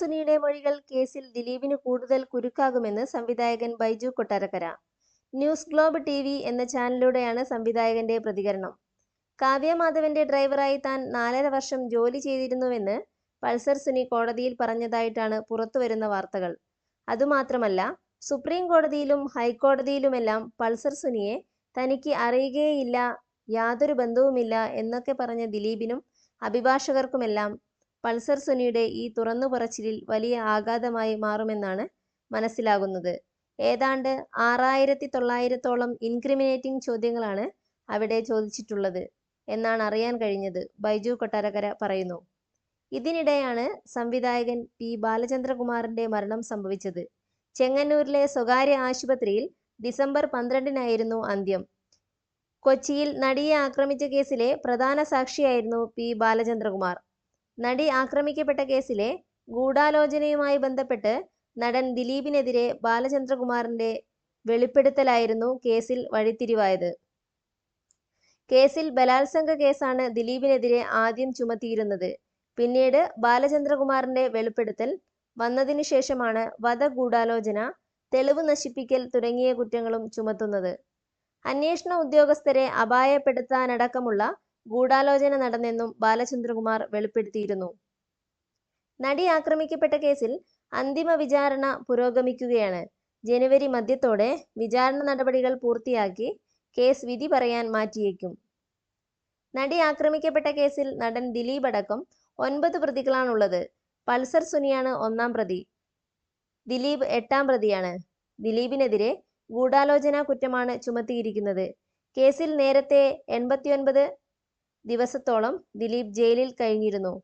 സുനിയുടെ മൊഴികൾ കേസിൽ ദിലീപിന് കൂടുതൽ കുരുക്കാകുമെന്ന് സംവിധായകൻ Baiju Kottarakkara. News globe T V എന്ന ചാനലിലൂടെയാണ് സംവിധായകന്റെ പ്രതികരണം. കാവ്യ മാധവന്റെ ഡ്രൈവറായി താൻ നാലര വർഷം ജോലി ചെയ്തിരുന്നുവെന്ന് പൾസർ സുനി കോടതിയിൽ പറഞ്ഞതായിട്ടാണ് പുറത്തുവരുന്ന വാർത്തകൾ. അതുമാത്രമല്ല സുപ്രീം കോടതിയിലും ഹൈക്കോടതിയിലുമെല്ലാം പൾസർ സുനിയെ തനിക്ക് അറിയുകയില്ല യാതൊരു ബന്ധവുമില്ല എന്നൊക്കെ പറഞ്ഞ ദിലീപിനും അഭിഭാഷകർക്കുമെല്ലാം പൾസർ സുനിയുടെ ഈ തുറന്നു പറച്ചിലിൽ വലിയ ആഘാതമായി മാറുമെന്നാണ് മനസ്സിലാകുന്നത്. ഏതാണ്ട് ആറായിരത്തി തൊള്ളായിരത്തോളം ഇൻക്രിമിനേറ്റിംഗ് ചോദ്യങ്ങളാണ് അവിടെ ചോദിച്ചിട്ടുള്ളത് എന്നാണ് അറിയാൻ കഴിഞ്ഞത് ബൈജു കൊട്ടാരക്കര പറയുന്നു. ഇതിനിടെയാണ് സംവിധായകൻ പി. ബാലചന്ദ്രകുമാറിന്റെ മരണം സംഭവിച്ചത്. ചെങ്ങന്നൂരിലെ സ്വകാര്യ ആശുപത്രിയിൽ ഡിസംബർ പന്ത്രണ്ടിനായിരുന്നു അന്ത്യം. കൊച്ചിയിൽ നടിയെ ആക്രമിച്ച കേസിലെ പ്രധാന സാക്ഷിയായിരുന്നു പി. ബാലചന്ദ്രകുമാർ. നടി ആക്രമിക്കപ്പെട്ട കേസിലെ ഗൂഢാലോചനയുമായി ബന്ധപ്പെട്ട് നടൻ ദിലീപിനെതിരെ ബാലചന്ദ്രകുമാറിന്റെ വെളിപ്പെടുത്തലായിരുന്നു കേസിൽ വഴിത്തിരിവായത്. കേസിൽ ബലാത്സംഗ കേസാണ് ദിലീപിനെതിരെ ആദ്യം ചുമത്തിയിരുന്നത്. പിന്നീട് ബാലചന്ദ്രകുമാറിന്റെ വെളിപ്പെടുത്തൽ വന്നതിനു ശേഷമാണ് വധഗൂഢാലോചന തെളിവ് നശിപ്പിക്കൽ തുടങ്ങിയ കുറ്റങ്ങളും ചുമത്തുന്നത്. അന്വേഷണ ഉദ്യോഗസ്ഥരെ അപായപ്പെടുത്താനടക്കമുള്ള ഗൂഢാലോചന നടന്നെന്നും ബാലചന്ദ്രകുമാർ വെളിപ്പെടുത്തിയിരുന്നു. നടി ആക്രമിക്കപ്പെട്ട കേസിൽ അന്തിമ വിചാരണ പുരോഗമിക്കുകയാണ്. ജനുവരി മധ്യത്തോടെ വിചാരണ നടപടികൾ പൂർത്തിയാക്കി കേസ് വിധി പറയാൻ മാറ്റിയേക്കും. നടി ആക്രമിക്കപ്പെട്ട കേസിൽ നടൻ ദിലീപ് അടക്കം ഒൻപത് പ്രതികളാണുള്ളത്. പൾസർ സുനിയാണ് ഒന്നാം പ്രതി. ദിലീപ് എട്ടാം പ്രതിയാണ്. ദിലീപിനെതിരെ ഗൂഢാലോചന കുറ്റമാണ് ചുമത്തിയിരിക്കുന്നത്. കേസിൽ നേരത്തെ എൺപത്തിയൊൻപത് ദിവസത്തോളം ദിലീപ് ജയിലിൽ കഴിഞ്ഞിരുന്നു.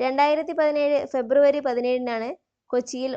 രണ്ടായിരത്തി പതിനേഴ് ഫെബ്രുവരി പതിനേഴിനാണ് കൊച്ചിയിൽ